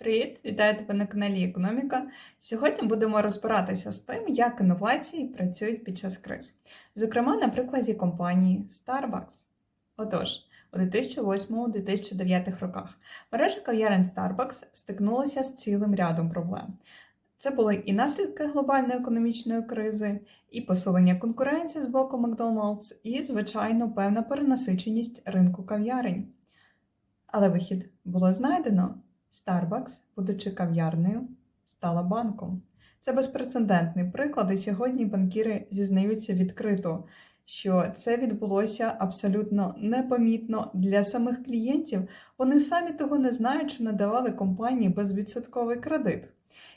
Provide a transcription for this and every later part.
Привіт, вітаю тебе на каналі Економіка. Сьогодні будемо розбиратися з тим, як інновації працюють під час криз. Зокрема, на прикладі компанії Starbucks. Отож, у 2008-2009 роках мережа кав'ярень Starbucks стикнулася з цілим рядом проблем. Це були і наслідки глобальної економічної кризи, і посилення конкуренції з боку Макдональдс, і, звичайно, певна перенасиченість ринку кав'ярень. Але вихід було знайдено. Starbucks, будучи кав'ярнею, стала банком. Це безпрецедентний приклад, і сьогодні банкіри зізнаються відкрито, що це відбулося абсолютно непомітно для самих клієнтів. Вони самі того не знають, що надавали компанії безвідсотковий кредит.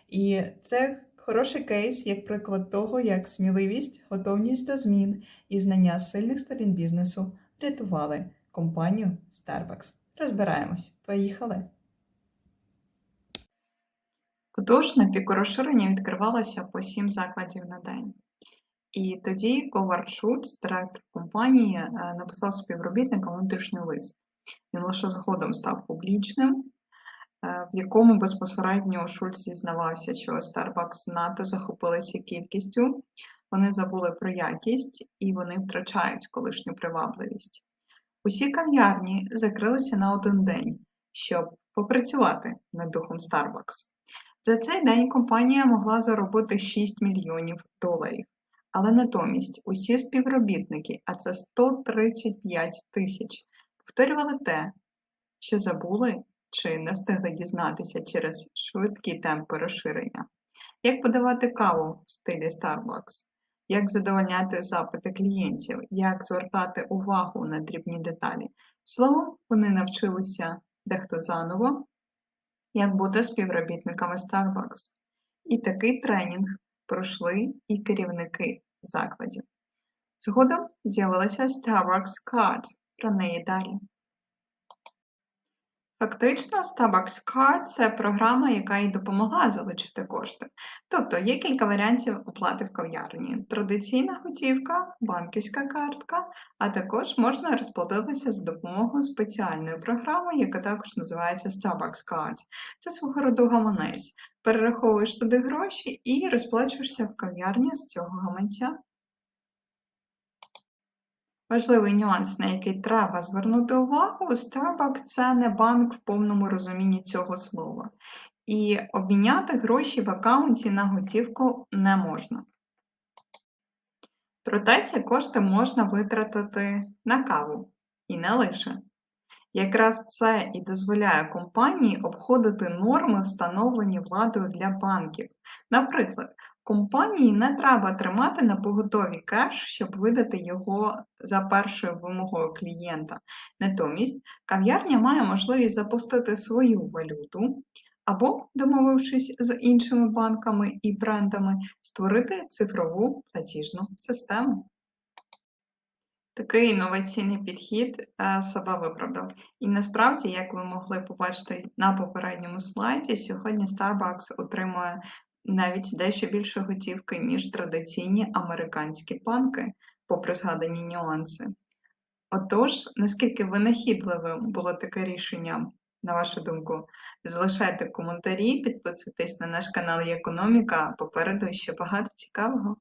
І це хороший кейс, як приклад того, як сміливість, готовність до змін і знання сильних сторін бізнесу врятували компанію Starbucks. Розбираємось. Поїхали! Отож, на піку розширення відкривалося по 7 закладів на день. І тоді Говард Шульц, директор компанії, е, написав співробітникам внутрішній лист. Він лише згодом став публічним, е, в якому безпосередньо Шульц зізнавався, що Starbucks НАТО захопилися кількістю, вони забули про якість і вони втрачають колишню привабливість. Усі кав'ярні закрилися на один день, щоб попрацювати над духом Starbucks. За цей день компанія могла заробити 6 мільйонів доларів, але натомість усі співробітники, а це 135 тисяч, повторювали те, що забули чи не встигли дізнатися через швидкі темпи розширення. Як подавати каву в стилі Starbucks, як задовольняти запити клієнтів, як звертати увагу на дрібні деталі. Словом, вони навчилися дехто заново як бути співробітниками Starbucks. І такий тренінг пройшли і керівники закладів. Згодом з'явилася Starbucks Card, про неї далі. Фактично, Starbucks Card – це програма, яка їй допомогла залучити кошти. Тобто є кілька варіантів оплати в кав'ярні: традиційна готівка, банківська картка, а також можна розплатитися за допомогою спеціальної програми, яка також називається Starbucks Card. Це свого роду гаманець. Перераховуєш туди гроші і розплачуєшся в кав'ярні з цього гаманця. Важливий нюанс, на який треба звернути увагу, Starbucks – це не банк в повному розумінні цього слова. І обміняти гроші в аккаунті на готівку не можна. Проте ці кошти можна витратити на каву. І не лише. Якраз це і дозволяє компанії обходити норми, встановлені владою для банків. Наприклад, компанії не треба тримати на поготові кеш, щоб видати його за першою вимогою клієнта. Натомість, кав'ярня має можливість запустити свою валюту або, домовившись з іншими банками і брендами, створити цифрову платіжну систему. Такий інноваційний підхід е, себе виправдав. І насправді, як ви могли побачити на попередньому слайді, сьогодні Starbucks отримує навіть дещо більше готівки, ніж традиційні американські банки, попри згадані нюанси. Отож, наскільки винахідливим було таке рішення, на вашу думку, залишайте коментарі, підписуйтесь на наш канал Економіка, попереду ще багато цікавого.